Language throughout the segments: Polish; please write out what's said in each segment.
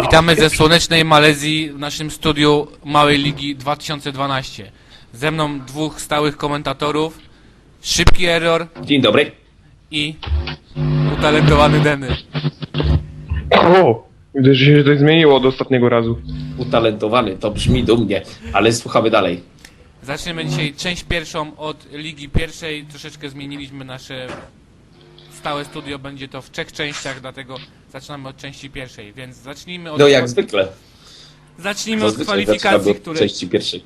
Witamy ze słonecznej Malezji w naszym studiu Małej Ligi 2012. Ze mną dwóch stałych komentatorów, Szybki Error Dzień dobry. i utalentowany Denny. O, widzę, że się coś zmieniło od ostatniego razu. Utalentowany, to brzmi dumnie, ale słuchamy dalej. Zaczniemy dzisiaj część pierwszą od Ligi Pierwszej. Troszeczkę zmieniliśmy nasze stałe studio. Będzie to w trzech częściach, dlatego zaczynamy od części pierwszej. Więc zacznijmy od, No jak zwykle. zacznijmy od Zazwyczaj kwalifikacji, zaczynamy od które części pierwszej.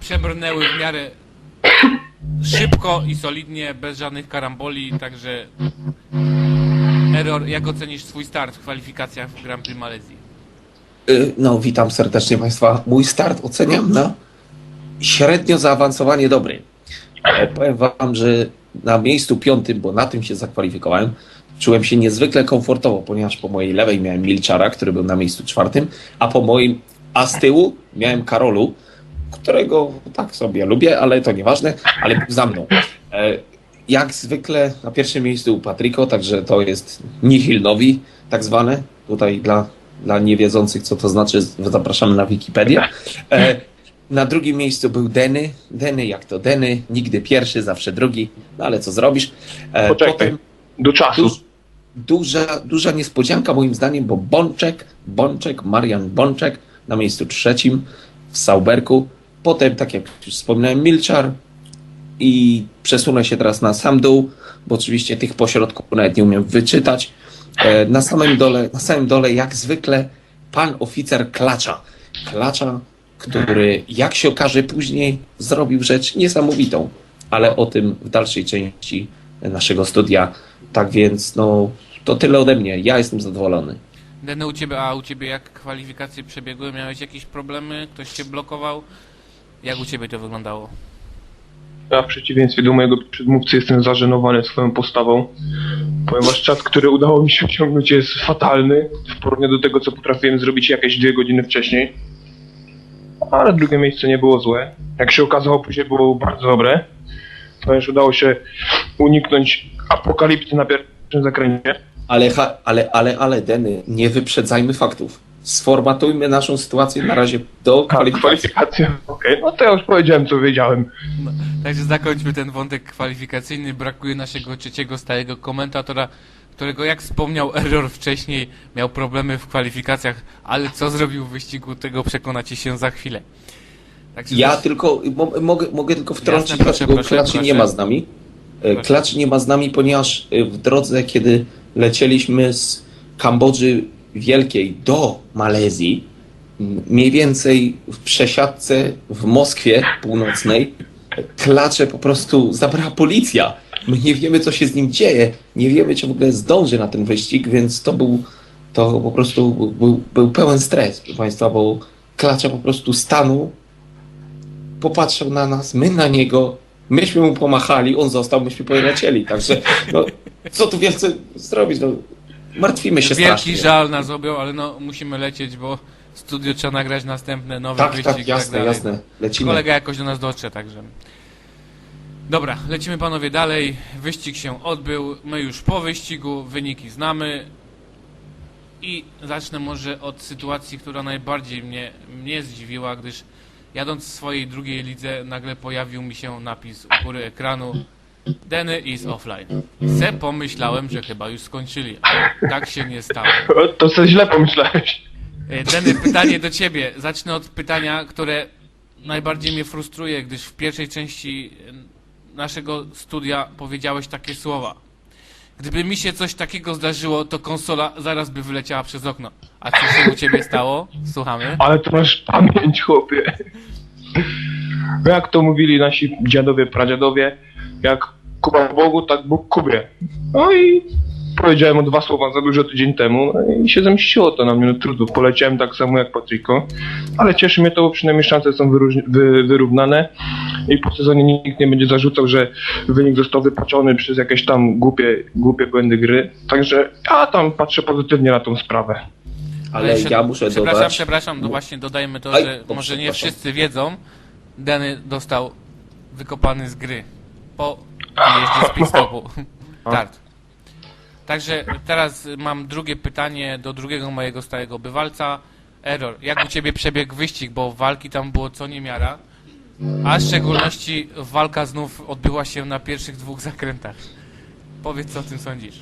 przebrnęły w miarę szybko i solidnie, bez żadnych karamboli, także Error, jak ocenisz swój start w kwalifikacjach w Grand Prix Malezji? Y, No, witam serdecznie Państwa. Mój start oceniam na średnio zaawansowanie dobry. E, Powiem Wam, że na miejscu piątym, bo na tym się zakwalifikowałem, czułem się niezwykle komfortowo, ponieważ po mojej lewej miałem Milczara, który był na miejscu czwartym, a po moim, a z tyłu miałem Karolu, którego tak sobie lubię, ale to nieważne, ale był za mną. E, Jak zwykle na pierwszym miejscu Patrico, także to jest Nihil Novi, tak zwane. Tutaj dla, dla niewiedzących, co to znaczy, zapraszamy na Wikipedię. E, na drugim miejscu był Denny. Denny jak to Denny, nigdy pierwszy, zawsze drugi, no ale co zrobisz. E, Poczekaj. Do czasu. Duż, duża, duża niespodzianka moim zdaniem, bo Bączek, Bączek, Marian Bączek na miejscu trzecim w Sauberku. Potem, tak jak już wspominałem, Milczar i przesunę się teraz na sam dół, bo oczywiście tych pośrodków nawet nie umiem wyczytać. E, Na samym dole, na samym dole jak zwykle pan oficer Klacza. Klacza, który jak się okaże później zrobił rzecz niesamowitą, ale o tym w dalszej części naszego studia. Tak więc no to tyle ode mnie. Ja jestem zadowolony. Denny, u Ciebie, a u Ciebie jak kwalifikacje przebiegły? Miałeś jakieś problemy? Ktoś Cię blokował? Jak u Ciebie to wyglądało? Ja w przeciwieństwie do mojego przedmówcy jestem zażenowany swoją postawą, ponieważ czas, który udało mi się osiągnąć jest fatalny w porównaniu do tego, co potrafiłem zrobić jakieś dwie godziny wcześniej. Ale drugie miejsce nie było złe. Jak się okazało, później było bardzo dobre, ponieważ udało się uniknąć apokalipsy na pierwszym zakręcie. Ale, ha- ale, ale, ale, Denny, nie wyprzedzajmy faktów. Sformatujmy naszą sytuację na razie do kwalifikacji. kwalifikacje. Okej, no to ja już powiedziałem, co wiedziałem. No, także zakończmy ten wątek kwalifikacyjny. Brakuje naszego trzeciego stałego komentatora, którego jak wspomniał Error wcześniej, miał problemy w kwalifikacjach, ale co zrobił w wyścigu, tego przekonacie się za chwilę. Także Ja tylko mo- mogę, mogę tylko wtrącić, Jasne, proszę, dlaczego proszę, proszę. nie ma z nami. E. Klaczy nie ma z nami, ponieważ e, w drodze, kiedy lecieliśmy z Kambodży Wielkiej do Malezji, mniej więcej w przesiadce w Moskwie Północnej, Klacze po prostu zabrała policja. My nie wiemy, co się z nim dzieje. Nie wiemy, czy w ogóle zdąży na ten wyścig, więc to był, to po prostu był, był pełen stres, proszę Państwa, bo Klacza po prostu stanął popatrzył na nas, my na niego, myśmy mu pomachali, on został, myśmy polecieli. Także, no, co tu więcej zrobić? No, martwimy się Wielki strasznie. żal nas objął, ale no musimy lecieć, bo w studiu trzeba nagrać następne, nowy Tak, wyścig tak, i tak jasne, dalej. jasne. Lecimy. Kolega jakoś do nas dotrze, także. Dobra, lecimy panowie dalej. Wyścig się odbył. My już po wyścigu, wyniki znamy. I zacznę może od sytuacji, która najbardziej mnie, mnie zdziwiła, gdyż jadąc w swojej drugiej lidze nagle pojawił mi się napis u góry ekranu Denny is offline. Se pomyślałem, że chyba już skończyli, ale tak się nie stało. To sobie źle pomyślałeś. E, Denny, pytanie do ciebie. Zacznę od pytania, które najbardziej mnie frustruje, gdyż w pierwszej części e, naszego studia powiedziałeś takie słowa. Gdyby mi się coś takiego zdarzyło, to konsola zaraz by wyleciała przez okno. A co się u ciebie stało? Słuchamy. Ale to masz pamięć, chłopie. Jak to mówili nasi dziadowie, pradziadowie, jak Kuba Bogu, tak Bóg Kubie. No i powiedziałem o dwa słowa za dużo tydzień temu no i się zemściło to na mnie, no trudno. Poleciałem tak samo jak Patryko, ale cieszy mnie to, bo przynajmniej szanse są wy, wyrównane i po sezonie nikt nie będzie zarzucał, że wynik został wypaczony przez jakieś tam głupie, głupie błędy gry. Także ja tam patrzę pozytywnie na tą sprawę. Ale jeszcze- ja muszę Przepraszam, dodać... przepraszam, no właśnie dodajmy to, Aj, że o, może nie wszyscy wiedzą, Denny dostał wykopany z gry po jeździe z pit stopu. Także teraz mam drugie pytanie do drugiego mojego stałego bywalca. Error, jak u Ciebie przebiegł wyścig, bo walki tam było co niemiara, a w szczególności walka znów odbyła się na pierwszych dwóch zakrętach. Powiedz, co o tym sądzisz.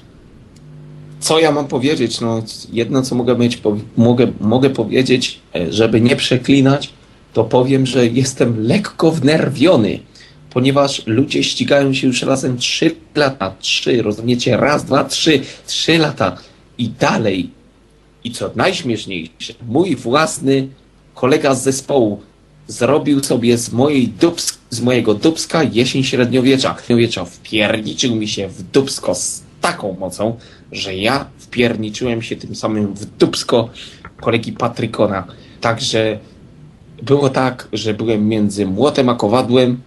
Co ja mam powiedzieć? No, jedno, co mogę, mieć, mogę, mogę powiedzieć, e, żeby nie przeklinać, to powiem, że jestem lekko wnerwiony, ponieważ ludzie ścigają się już razem 3 lata. 3, rozumiecie? Raz, dwa, trzy, 3 lata. I dalej. I co najśmieszniejsze, mój własny kolega z zespołu zrobił sobie z, mojej dubs, z mojego dubska jesień średniowiecza. Średniowiecza wpierniczył mi się w dubsko z taką mocą, że ja wpierniczyłem się tym samym w dubsko kolegi Patrykona. Także było tak, że byłem między młotem a kowadłem,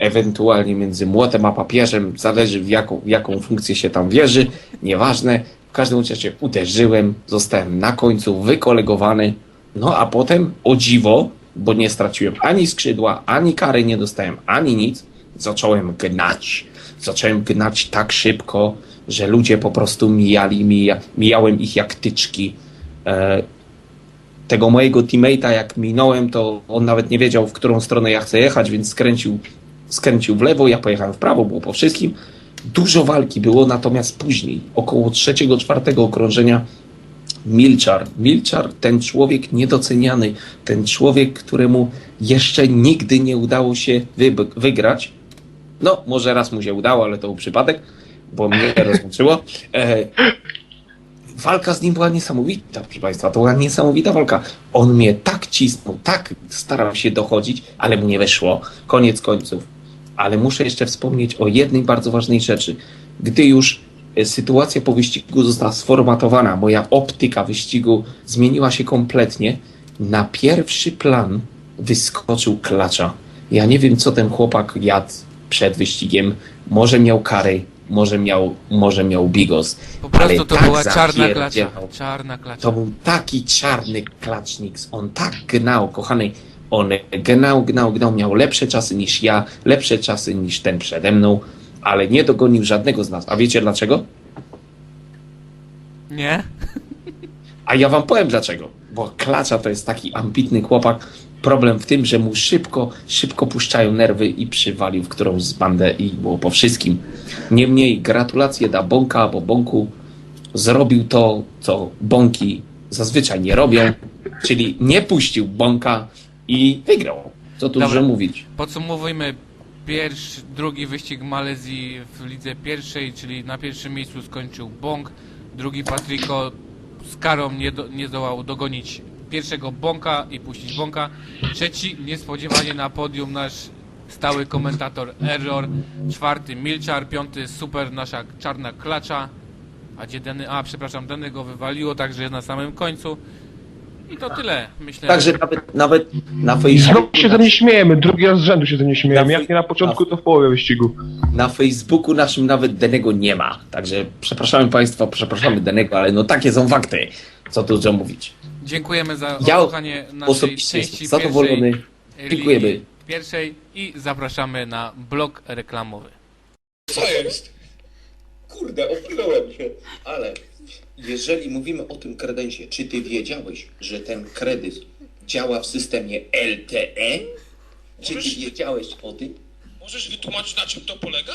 ewentualnie między młotem a papieżem, zależy w jaką, w jaką funkcję się tam wierzy, nieważne. W każdym razie uderzyłem, zostałem na końcu wykolegowany, no a potem o dziwo, bo nie straciłem ani skrzydła, ani kary nie dostałem, ani nic, zacząłem gnać. Zacząłem gnać tak szybko, że ludzie po prostu mijali, mija, mijałem ich jak tyczki. E, tego mojego teammate'a jak minąłem, to on nawet nie wiedział, w którą stronę ja chcę jechać, więc skręcił, skręcił w lewo, ja pojechałem w prawo, było po wszystkim. Dużo walki było, natomiast później, około trzeciego, czwartego okrążenia, Milczar. Milczar, ten człowiek niedoceniany, ten człowiek, któremu jeszcze nigdy nie udało się wy, wygrać. No, może raz mu się udało, ale to był przypadek, bo mnie rozłączyło. E, walka z nim była niesamowita, proszę Państwa. To była niesamowita walka. On mnie tak cisnął, tak starał się dochodzić, ale mu nie weszło. Koniec końców. Ale muszę jeszcze wspomnieć o jednej bardzo ważnej rzeczy. Gdy już e, sytuacja po wyścigu została sformatowana, moja optyka wyścigu zmieniła się kompletnie, na pierwszy plan wyskoczył klacza. Ja nie wiem, co ten chłopak jadł przed wyścigiem. Może miał karę, może miał, może miał bigos. Po prostu Ale to tak była czarna klacza. Czarna klacza. To był taki czarny klacznik. On tak gnał, kochany. On gnał, gnał, gnał. Miał lepsze czasy niż ja, lepsze czasy niż ten przede mną, ale nie dogonił żadnego z nas. A wiecie dlaczego? Nie? A ja wam powiem dlaczego. Bo klacza to jest taki ambitny chłopak. Problem w tym, że mu szybko, szybko puszczają nerwy i przywalił w którąś z bandę i było po wszystkim. Niemniej gratulacje dla Bąka, bo Bąku zrobił to, co Bąki zazwyczaj nie robią, czyli nie puścił Bąka i wygrał. Co tu Dobra. dużo mówić. Podsumowujmy pierwszy, drugi wyścig Malezji w lidze pierwszej, czyli na pierwszym miejscu skończył Bąk, drugi Patriko z karą nie, do, nie zdołał dogonić pierwszego Bąka i puścić Bąka, trzeci niespodziewanie na podium nasz stały komentator Error, czwarty Milczar, piąty super nasza czarna klacza, a gdzie Deny, a przepraszam, Deny go wywaliło, także jest na samym końcu i to tyle, myślę. Także nawet, nawet na I Facebooku, znowu się ze mnie śmiejemy, drugi raz z rzędu się ze mnie śmiejemy. Jak nie na początku, na- to w połowie wyścigu. na Facebooku naszym nawet Denego nie ma. Także przepraszamy Państwa, przepraszamy Denego, ale no takie są fakty. Co tu dużo mówić. Dziękujemy za Ja odsłuchanie naszej Osobiście części jestem zadowolony. pierwszej Dziękujemy. pierwszej i zapraszamy na blok reklamowy. Co jest? Kurde, oplułem się. Ale jeżeli mówimy o tym kredensie, czy ty wiedziałeś, że ten kredyt działa w systemie LTE? Czy ty wiedziałeś o tym? Możesz wytłumaczyć, na czym to polega?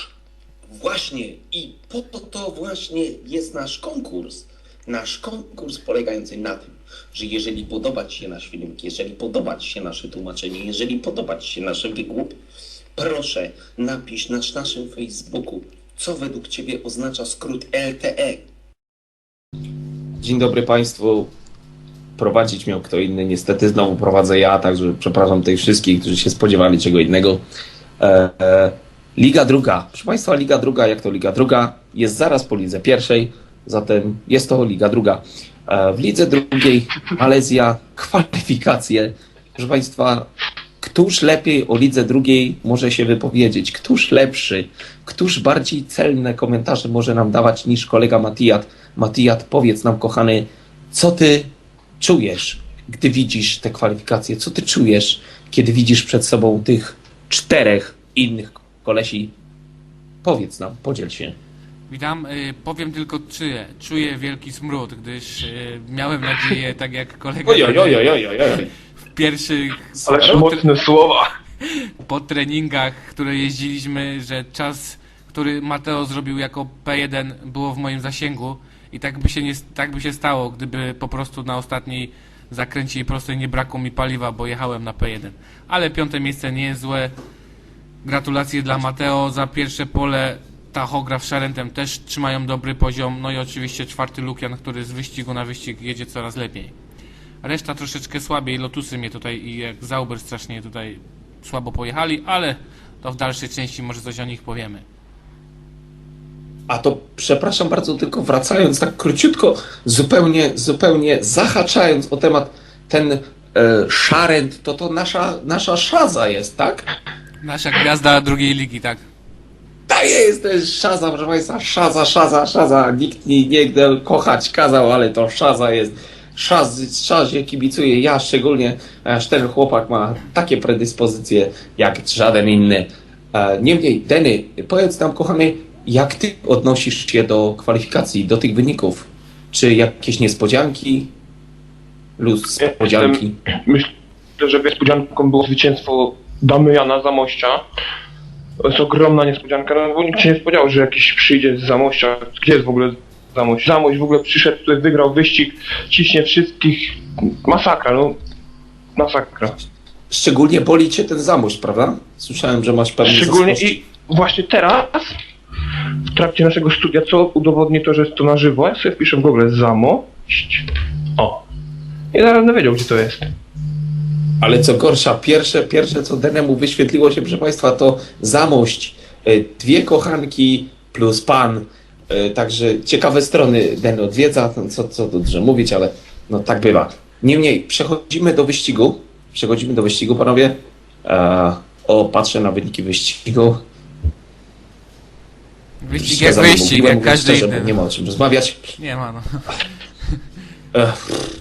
Właśnie i po to to właśnie jest nasz konkurs. Nasz konkurs polegający na tym, że jeżeli podoba Ci się nasz filmik, jeżeli podoba Ci się nasze tłumaczenie, jeżeli podoba Ci się nasz wygłup, proszę napisz na naszym Facebooku, co według Ciebie oznacza skrót. LTE. Dzień dobry Państwu. Prowadzić miał kto inny. Niestety znowu prowadzę ja, także przepraszam tych wszystkich, którzy się spodziewali czego innego. E, e, Liga druga. Proszę Państwa, Liga druga, jak to Liga druga, jest zaraz po lidze pierwszej, zatem jest to Liga druga. E, w lidze drugiej Malezja, kwalifikacje. Proszę Państwa, któż lepiej o lidze drugiej może się wypowiedzieć? Któż lepszy? Któż bardziej celne komentarze może nam dawać niż kolega Matijat? Matijat, powiedz nam, kochany, co ty czujesz, gdy widzisz te kwalifikacje? Co ty czujesz, kiedy widzisz przed sobą tych czterech innych kolesi? Powiedz nam, podziel się. Witam. Y, powiem tylko tyle. Czuję wielki smród, gdyż y, miałem nadzieję, tak jak kolega Oj, oj, oj, oj, oj, oj, pierwszych Ależ po, mocne słowa. po treningach, które jeździliśmy, że czas, który Mateo zrobił jako P1 było w moim zasięgu i tak by się, nie, tak by się stało, gdyby po prostu na ostatniej zakręcie i prostej nie brakło mi paliwa, bo jechałem na P1. Ale piąte miejsce nie jest złe. Gratulacje dla Mateo za pierwsze pole. Tachograf z Szarentem też trzymają dobry poziom. No i oczywiście czwarty Lukian, który z wyścigu na wyścig jedzie coraz lepiej. Reszta troszeczkę słabiej. Lotusy mnie tutaj i jak Zauber strasznie tutaj słabo pojechali, ale to w dalszej części może coś o nich powiemy. A to przepraszam bardzo, tylko wracając tak króciutko, zupełnie, zupełnie zahaczając o temat ten e, szarent, to to nasza, nasza szaza jest, tak? Nasza gwiazda drugiej ligi, tak. Ta jest, to jest szaza, proszę Państwa, szaza, szaza, szaza. Nikt nie, nie kochać kazał, ale to szaza jest. Szaz, szazie kibicuję ja szczególnie, aż ten chłopak ma takie predyspozycje jak żaden inny. E, Niemniej, Denny, powiedz nam, kochany, jak ty odnosisz się do kwalifikacji, do tych wyników? Czy jakieś niespodzianki? Luz niespodzianki? Myślę, że niespodzianką było zwycięstwo Damiana Zamościa. To jest ogromna niespodzianka, no bo nikt się nie spodziewał, że jakiś przyjdzie z Zamościa. Gdzie jest w ogóle Zamość? Zamość w ogóle przyszedł, tutaj wygrał wyścig, ciśnie wszystkich. Masakra, no. Masakra. Szczególnie boli cię ten zamość, prawda? Słyszałem, że masz pewne Szczególnie i właśnie teraz, w trakcie naszego studia, co udowodni to, że jest to na żywo, ja sobie wpiszę w ogóle Zamość. O. I zaraz będę wiedział, gdzie to jest. Ale co gorsza, pierwsze, pierwsze co Denemu wyświetliło się, proszę Państwa, to zamość. Y, Dwie kochanki plus pan. Y, Także ciekawe strony Den odwiedza, no co, co tu dużo mówić, ale no tak bywa. Niemniej, przechodzimy do wyścigu. Przechodzimy do wyścigu, panowie. E, o, patrzę na wyniki wyścigu. Wyścig jak wyścig, jak każdy inny. Nie ma o czym rozmawiać. Nie ma, no.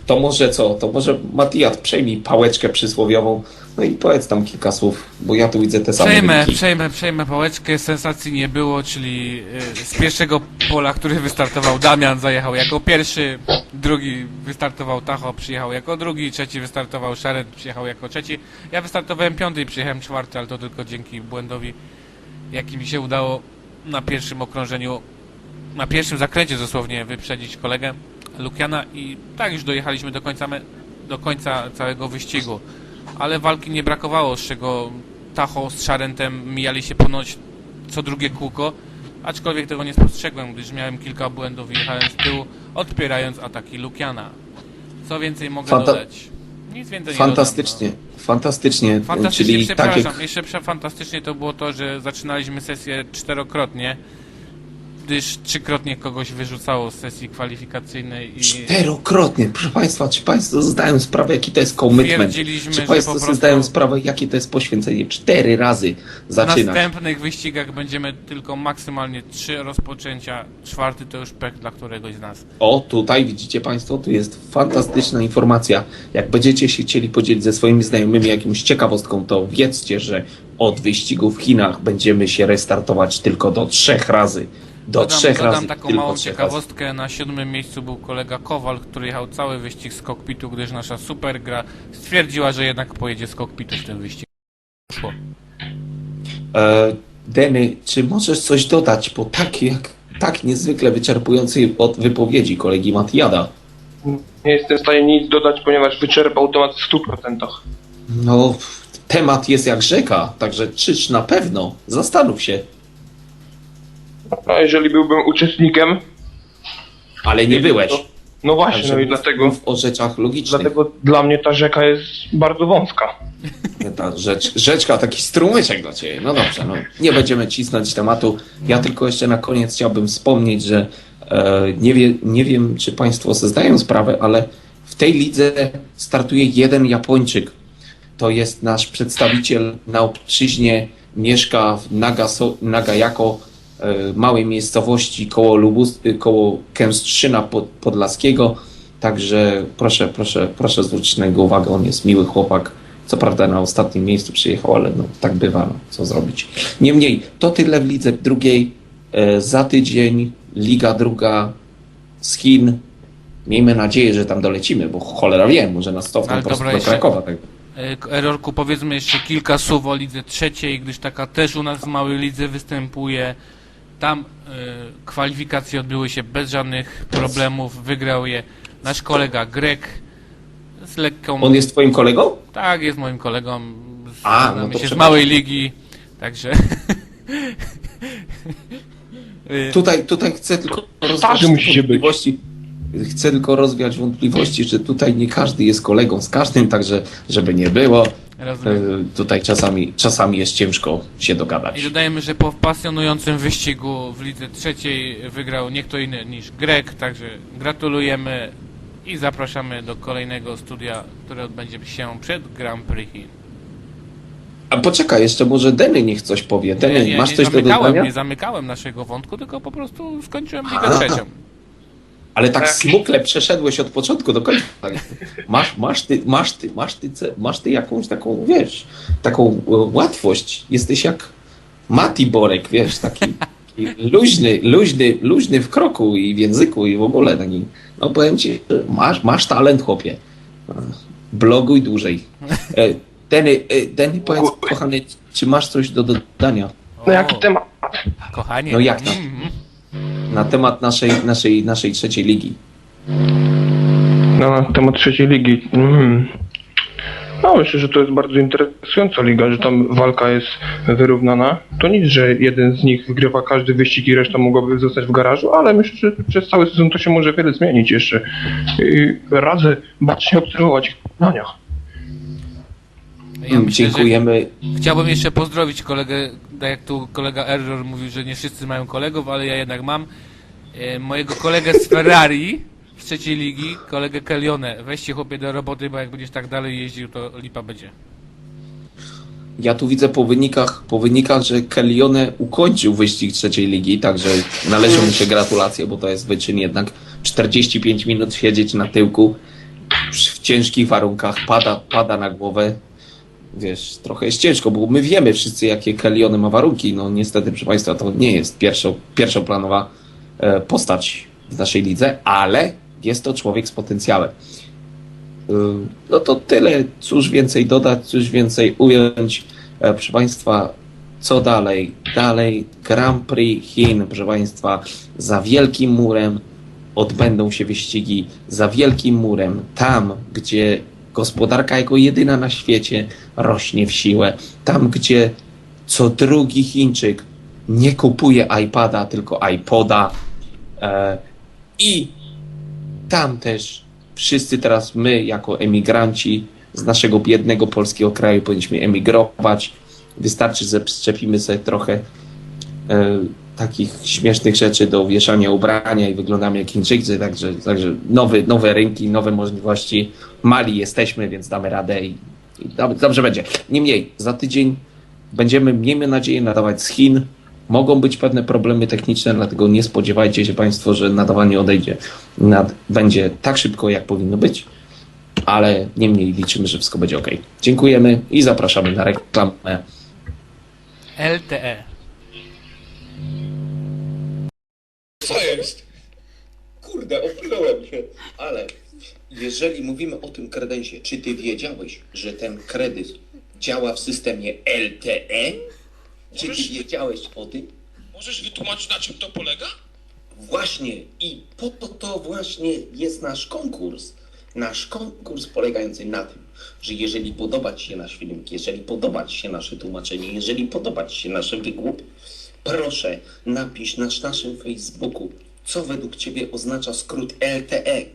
To może co? To może Matijat przejmij pałeczkę przysłowiową. No i powiedz tam kilka słów, bo ja tu widzę te same Przejmę, wyniki. przejmę, przejmę pałeczkę. Sensacji nie było, czyli y, z pierwszego pola, który wystartował Damian, zajechał jako pierwszy, drugi wystartował Tacho, przyjechał jako drugi, trzeci wystartował Szeret, przyjechał jako trzeci. Ja wystartowałem piąty i przyjechałem czwarty, ale to tylko dzięki błędowi, jaki mi się udało na pierwszym okrążeniu, na pierwszym zakręcie dosłownie wyprzedzić kolegę Lukiana i tak już dojechaliśmy do końca, do końca całego wyścigu. Ale walki nie brakowało, z czego Tacho z Szarentem mijali się ponoć co drugie kółko, aczkolwiek tego nie spostrzegłem, gdyż miałem kilka błędów i jechałem z tyłu, odpierając ataki Lukiana. Co więcej mogę Fanta- dodać? Nic więcej nie Fantastycznie, fantastycznie. dodam. no. Fantastycznie, Czyli tak przepraszam. jak Jeszcze fantastycznie to było to, że zaczynaliśmy sesję czterokrotnie, gdyż trzykrotnie kogoś wyrzucało z sesji kwalifikacyjnej i czterokrotnie, proszę Państwa, czy Państwo zdają sprawę, jaki to jest commitment? Czy Państwo prostu- zdają sprawę, jakie to jest poświęcenie? Cztery razy w zaczynać. następnych wyścigach będziemy tylko maksymalnie trzy rozpoczęcia, czwarty to już pech dla któregoś z nas. O, tutaj widzicie Państwo, tu jest fantastyczna informacja. Jak będziecie się chcieli podzielić ze swoimi znajomymi jakimś ciekawostką, to wiedzcie, że od wyścigu w Chinach będziemy się restartować tylko do trzech razy. Do Dodam, trzech dodam razy. taką tylko małą ciekawostkę. Na siódmym miejscu był kolega Kowal, który jechał cały wyścig z kokpitu, gdyż nasza super gra stwierdziła, że jednak pojedzie z kokpitu w tym wyścigu. Szło. E, Deny, czy możesz coś dodać po tak, jak, tak niezwykle wyczerpującej od wypowiedzi kolegi Matiada? Nie jestem w stanie nic dodać, ponieważ wyczerpał temat w 100%. No, temat jest jak rzeka, także czyż na pewno. Zastanów się. A jeżeli byłbym uczestnikiem, Ale nie byłeś. no właśnie, Także no i mów- dlatego, mów o rzeczach logicznych. dlatego dla mnie ta rzeka jest bardzo wąska. Ta rzecz, rzeczka, taki strumyczek dla Ciebie. No dobrze, no, nie będziemy cisnąć tematu. Ja tylko jeszcze na koniec chciałbym wspomnieć, że e, nie, wie, nie wiem, czy Państwo sobie zdają sprawę, ale w tej lidze startuje jeden Japończyk. To jest nasz przedstawiciel na obczyźnie, mieszka w Nagaso, Nagayako, e, małej miejscowości koło, Lubus, e, koło Kęstrzyna pod, Podlaskiego. Także proszę, proszę, proszę zwrócić na niego uwagę, on jest miły chłopak. Co prawda na ostatnim miejscu przyjechał, ale no tak bywa, no, co zrobić. Niemniej, to tyle w lidze drugiej. E, Za tydzień Liga Druga z Chin. Miejmy nadzieję, że tam dolecimy, bo cholera wie, może nas cofną po prostu do Krakowa. Tak. E, Errorku, powiedzmy jeszcze kilka słów o lidze trzeciej, gdyż taka też u nas w małej lidze występuje. Tam e, kwalifikacje odbyły się bez żadnych problemów. Wygrał je nasz kolega Grek z lekką. On jest twoim kolegą? Tak, jest moim kolegą. Z, A, no to się z małej ligi. Także. Tutaj, tutaj chcę tylko rozwiać wątpliwości. Chcę tylko rozwiać wątpliwości, że tutaj nie każdy jest kolegą z każdym, także żeby nie było. Rozumiem. e, Tutaj czasami, czasami jest ciężko się I dogadać. dodajemy, że po pasjonującym wyścigu w lidze trzeciej wygrał nie kto inny niż Grek, także gratulujemy i zapraszamy do kolejnego studia, które odbędzie się przed Grand Prix Chin. A poczekaj, jeszcze może Denny niech coś powie. Denny, nie, masz nie coś do dodania? nie zamykałem naszego wątku, tylko po prostu skończyłem ligę trzecią. Ale tak smukle przeszedłeś od początku do końca. Masz, masz, ty, masz, ty, masz, ty, masz ty jakąś taką, wiesz, taką e, łatwość. Jesteś jak Mati Borek, wiesz, taki, luźny, luźny, luźny w kroku i w języku i w ogóle taki. No powiem ci, że masz, masz talent, chłopie. Bloguj dłużej. E, Denny, e, Denny, powiedz, kochany, czy masz coś do dodania No jaki temat? Kochanie. No jak tam? Na temat naszej, naszej, naszej trzeciej ligi? No, na temat trzeciej ligi. Mm. No, myślę, że to jest bardzo interesująca liga, że tam walka jest wyrównana. To nic, że jeden z nich wygrywa każdy wyścig i reszta mogłaby zostać w garażu, ale myślę, że przez cały sezon to się może wiele zmienić jeszcze. I radzę bacznie obserwować ich. Ja myślę, Dziękujemy. Chciałbym jeszcze pozdrowić kolegę, tak jak tu kolega Error mówił, że nie wszyscy mają kolegów, ale ja jednak mam. E, mojego kolegę z Ferrari z trzeciej ligi, kolegę Kelionę. Weźcie chłopie do roboty, bo jak będziesz tak dalej jeździł, to lipa będzie. Ja tu widzę po wynikach, po wynikach, że Kellione ukończył wyścig trzeciej ligi, także należą mu się gratulacje, bo to jest wyczyn jednak 45 minut siedzieć na tyłku w ciężkich warunkach, pada, pada na głowę. Wiesz, trochę jest ciężko, bo my wiemy wszyscy, jakie Kellione ma warunki. No niestety, proszę Państwa, to nie jest pierwszo, pierwszoplanowa e, postać w naszej lidze, ale jest to człowiek z potencjałem. Y, No to tyle. Cóż więcej dodać, cóż więcej ująć. E, Proszę Państwa, co dalej? Dalej Grand Prix Chin, proszę Państwa, za wielkim murem odbędą się wyścigi. Za wielkim murem, tam gdzie gospodarka jako jedyna na świecie rośnie w siłę. Tam gdzie co drugi Chińczyk nie kupuje iPada, tylko iPoda. E, I tam też wszyscy teraz my, jako emigranci z naszego biednego polskiego kraju, powinniśmy emigrować. Wystarczy, że przyczepimy sobie trochę e, takich śmiesznych rzeczy do wieszania ubrania i wyglądamy jak Chińczycy, także, także nowe, nowe rynki, nowe możliwości. Mali jesteśmy, więc damy radę i, i dob- dobrze będzie. Niemniej, za tydzień będziemy, miejmy nadzieję, nadawać z Chin. Mogą być pewne problemy techniczne, dlatego nie spodziewajcie się Państwo, że nadawanie odejdzie, nad, będzie tak szybko, jak powinno być, ale niemniej liczymy, że wszystko będzie ok. Dziękujemy i zapraszamy na reklamę. LTE. Kurde, oplułem się. Ale jeżeli mówimy o tym kredensie, czy ty wiedziałeś, że ten kredyt działa w systemie LTE? Czy ty wiedziałeś o tym? Możesz wytłumaczyć na czym to polega? Właśnie i po to to właśnie jest nasz konkurs. Nasz konkurs polegający na tym, że jeżeli podoba Ci się nasz film, jeżeli podoba Ci się nasze tłumaczenie, jeżeli podoba Ci się nasz wygłup, proszę napisz na naszym Facebooku, co według Ciebie oznacza skrót LTE.